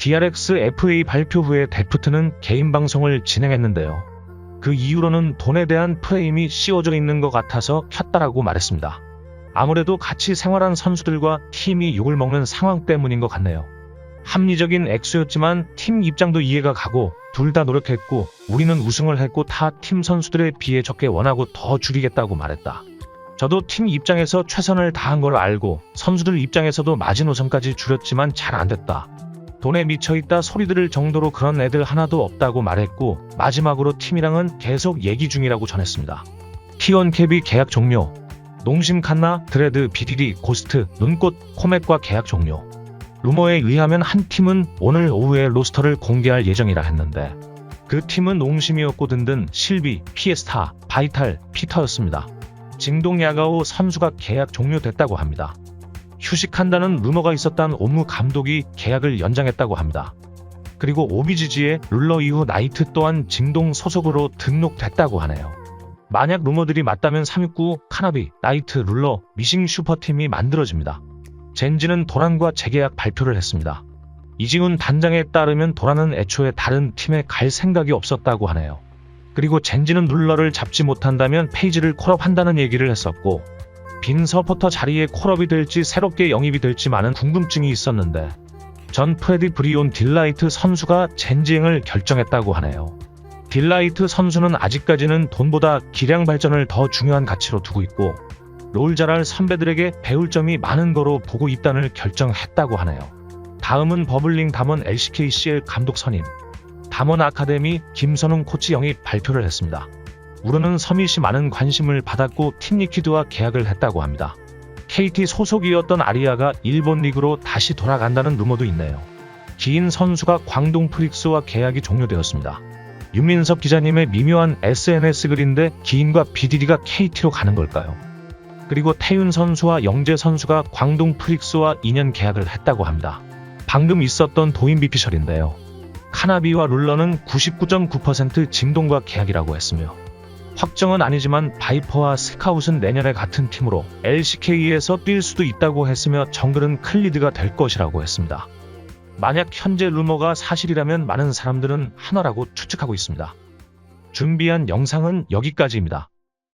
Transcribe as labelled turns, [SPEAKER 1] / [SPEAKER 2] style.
[SPEAKER 1] DRX FA 발표 후에 데프트는 개인 방송을 진행했는데요. 그 이후로는 돈에 대한 프레임이 씌워져 있는 것 같아서 켰다라고 말했습니다. 아무래도 같이 생활한 선수들과 팀이 욕을 먹는 상황 때문인 것 같네요. 합리적인 액수였지만 팀 입장도 이해가 가고 둘 다 노력했고 우리는 우승을 했고 타 팀 선수들에 비해 적게 원하고 더 줄이겠다고 말했다. 저도 팀 입장에서 최선을 다한 걸 알고 선수들 입장에서도 마지노선까지 줄였지만 잘 안 됐다. 돈에 미쳐있다 소리 들을 정도로 그런 애들 하나도 없다고 말했고 마지막으로 팀이랑은 계속 얘기 중이라고 전했습니다. T1 캡이 계약 종료. 농심 칸나, 드레드, 비디디, 고스트, 눈꽃, 코맥과 계약 종료. 루머에 의하면 한 팀은 오늘 오후에 로스터를 공개할 예정이라 했는데 그 팀은 농심이었고 든든 실비, 피에스타, 바이탈, 피터였습니다. 징동 야가오 선수가 계약 종료됐다고 합니다. 휴식한다는 루머가 있었던 오무 감독이 계약을 연장했다고 합니다. 그리고 오비지지의 룰러 이후 나이트 또한 징동 소속으로 등록됐다고 하네요. 만약 루머들이 맞다면 369, 카나비, 나이트, 룰러, 미싱 슈퍼팀이 만들어집니다. 젠지는 도란과 재계약 발표를 했습니다. 이징훈 단장에 따르면 도란은 애초에 다른 팀에 갈 생각이 없었다고 하네요. 그리고 젠지는 룰러를 잡지 못한다면 페이지를 콜업한다는 얘기를 했었고 빈 서포터 자리에 콜업이 될지 새롭게 영입이 될지 많은 궁금증이 있었는데 전 프레디 브리온 딜라이트 선수가 젠지행을 결정했다고 하네요. 딜라이트 선수는 아직까지는 돈보다 기량 발전을 더 중요한 가치로 두고 있고 롤 잘할 선배들에게 배울 점이 많은 거로 보고 입단을 결정했다고 하네요. 다음은 버블링 담원 LCKCL 감독 선임 담원 아카데미 김선웅 코치 영입 발표를 했습니다. 우르는 서밋이 많은 관심을 받았고 팀 리퀴드와 계약을 했다고 합니다. KT 소속이었던 아리아가 일본 리그로 다시 돌아간다는 루머도 있네요. 기인 선수가 광동 프릭스와 계약이 종료되었습니다. 윤민섭 기자님의 미묘한 SNS 글인데 기인과 BDD가 KT로 가는 걸까요? 그리고 태윤 선수와 영재 선수가 광동 프릭스와 2년 계약을 했다고 합니다. 방금 있었던 도인 비피셜인데요. 카나비와 룰러는 99.9% 징동과 계약이라고 했으며 확정은 아니지만 바이퍼와 스카웃은 내년에 같은 팀으로 LCK에서 뛸 수도 있다고 했으며 정글은 클리드가 될 것이라고 했습니다. 만약 현재 루머가 사실이라면 많은 사람들은 하나라고 추측하고 있습니다. 준비한 영상은 여기까지입니다.